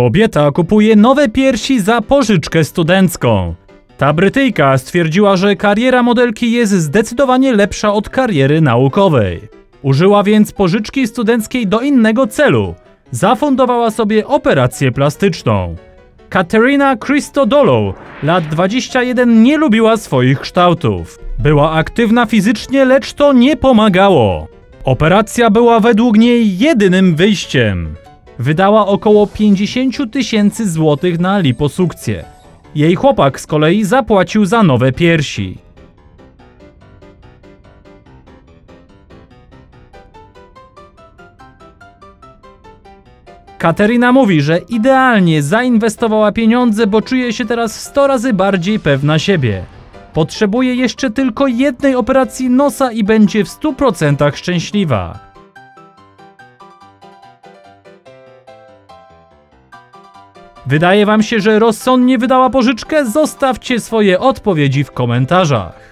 Kobieta kupuje nowe piersi za pożyczkę studencką. Ta Brytyjka stwierdziła, że kariera modelki jest zdecydowanie lepsza od kariery naukowej. Użyła więc pożyczki studenckiej do innego celu. Zafundowała sobie operację plastyczną. Katerina Christodoulou, lat 21, nie lubiła swoich kształtów. Była aktywna fizycznie, lecz to nie pomagało. Operacja była według niej jedynym wyjściem. Wydała około 50 tysięcy złotych na liposukcję. Jej chłopak z kolei zapłacił za nowe piersi. Katerina mówi, że idealnie zainwestowała pieniądze, bo czuje się teraz 100 razy bardziej pewna siebie. Potrzebuje jeszcze tylko jednej operacji nosa i będzie w 100% szczęśliwa. Wydaje Wam się, że rozsądnie wydała pożyczkę? Zostawcie swoje odpowiedzi w komentarzach.